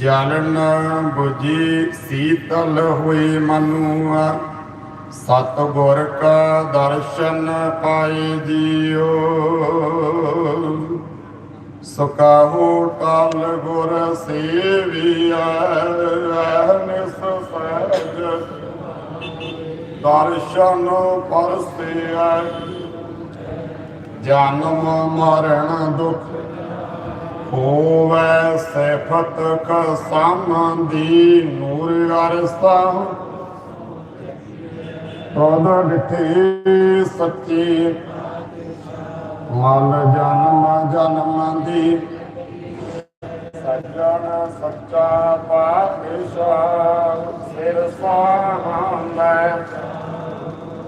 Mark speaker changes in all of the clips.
Speaker 1: ਜਲਨ 부ਜੀ ਸੀਤਲ ਹੋਈ ਮਨੁਆ। ਸਤ ਗੁਰ ਕਾ ਦਰਸ਼ਨ ਪਾਏ ਜੀਓ। ਸੁਕਾਹੂ ਕਾਲ ਗੁਰ ਸੇਵੀਆ ਨਿਸ ਸਹਿਜ। ਦਰਸ਼ਨ ਪਰਸਿਆ ਜਨਮ ਮਰਨ ਦੁਖ ਹੋਵੇ ਸਿਫਤ ਕਸਮ ਦੀ ਨੂਰ ਅਰਸਾ ਤਦ ਡਿਠੀ ਸੱਚੀ। ਮਨ ਜਨਮ ਜਨਮ ਦੀ। ਸੱਜਣ ਸੱਚਾ ਪਾਤਸ਼ਾਹ ਸਿਰ ਸਾਹਮਣੇ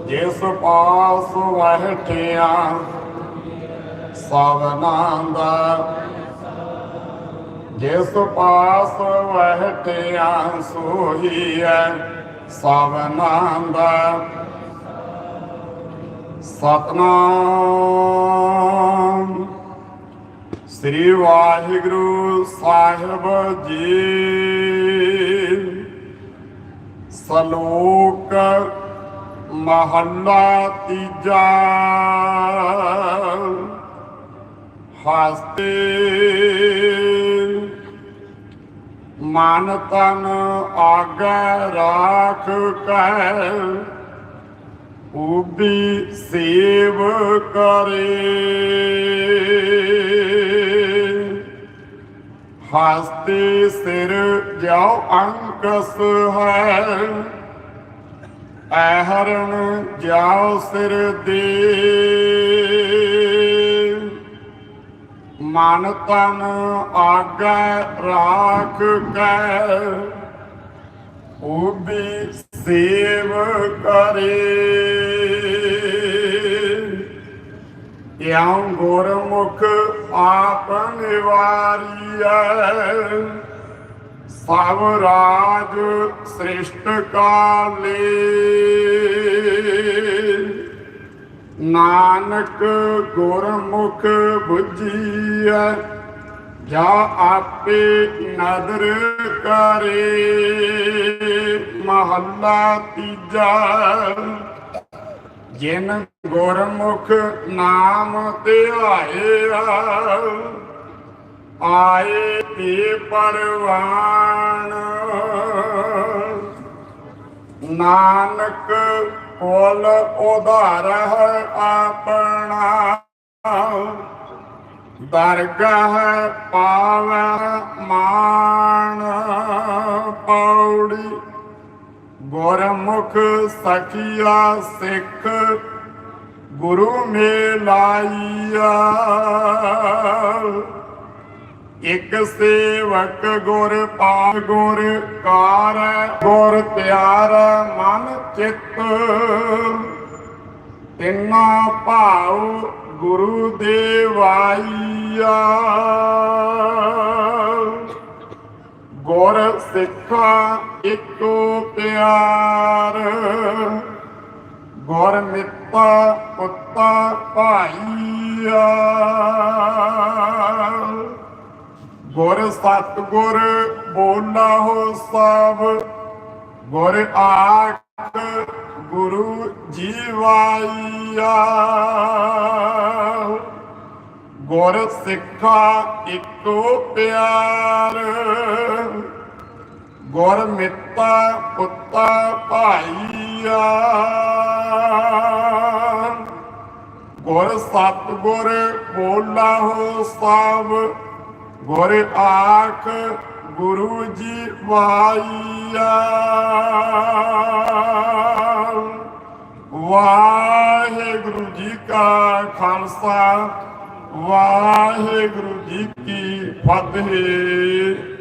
Speaker 1: ਜਿਸ ਪਾਸ ਵਹਿਠਿਆ ਸਵਨਾਂ ਦਾ ਜਿਸ ਪਾਸ ਵਹਿਟਿਆ ਸੋਹੀ ਹੈ ਸਵਨਾਂ ਦਾ ਸਤਨਾਮ। ਸ੍ਰੀ ਵਾਹਿਗੁਰੂ ਸਾਹਿਬ ਜੀ। ਸਲੋਕ ਮਹੱਲਾ ਤੀਜਾ। ਹਸਤੇ ਮਨ ਤਨ ਆਗੈ ਰਾਖ ਕੈ ਉਬੀ ਸੇਵ ਕਰੇ। ਹਸਤੇ ਸਿਰ ਜਾਉ ਅੰਕਸ ਹੈ। ਐਹਰਨ ਜਾਉ ਸਿਰ ਦੇ। ਮਨ ਤਨ ਆਗੈ ਰਾਖ ਕੈ। ਉਬੀ ਸੇਵ ਕਰੇ। ਇਉਂ ਗੁਰਮੁਖ ਆਪ ਨਿਵਾਰੀਐ। ਸਭ ਰਾਜ ਸ੍ਰਿਸ਼ਟ ਕਾਲੇ। ਨਾਨਕ ਗੁਰਮੁਖ 부ਜੀਐ ਜਾ ਆਪੇ ਨਦਰ ਕਰੇ, ਮਹੱਲਾ ਤੀਜਾ। ਜਿਨ ਗੁਰਮੁਖ ਨਾਮ ਧਿਆਇਆ ਆਏ ਤੇ ਪਰਵਾਨ। ਨਾਨਕ ਕੋਲ ਉਧਾਰ ਹੈ ਆਪਣਾ। ਦਰਗਾਹ ਪਾਵੈ ਮਾਨ ਪੌੜੀ। ਗੁਰਮੁਖ ਸਖੀਆ ਸਿੱਖ ਗੁਰੂ ਮੇਲਾਈਆ। ਇਕ ਸੇਵਕ ਗੁਰ ਪਾਲ ਗੁਰ ਕਾਰ ਗੁਰ ਪਿਆਰ ਮਨ ਚਿੱਤ। ਤਿੰਨਾ ਭਾਉ ਗੁਰੂ ਦੇਵਾਈਆ। ਗੁਰ ਸਿੱਖਾ ਇੱਕੋ ਪਿਆਰ। ਗੁਰ ਮਿੱਤਾ ਪੁੱਤਾ ਭਾਈਆ। ਗੁਰ ਸਤ ਗੁਰ ਬੋਲਾ ਹੋ ਸਭ ਗੁਰ ਆਖ ਗੁਰੂ ਜੀਵਾਈਆ। ਗੁਰ ਸਿੱਖਾ ਇੱਕੋ ਪਿਆਰ, ਗੁਰ ਮਿੱਤਾ ਪੁੱਤਾ ਭਾਈਆ। ਗੁਰ ਸਤ ਗੁਰ ਬੋਲਾ ਹੋ ਸਭ ਗੁਰ ਆਖ ਗੁਰੂ ਜੀ ਵਾਈਆ। ਵਾਹਿਗੁਰੂ ਜੀ ਕਾ ਖਾਲਸਾ ਵਾਹਿਗੁਰੂ ਜੀ ਕੀ ਫਤਿਹ।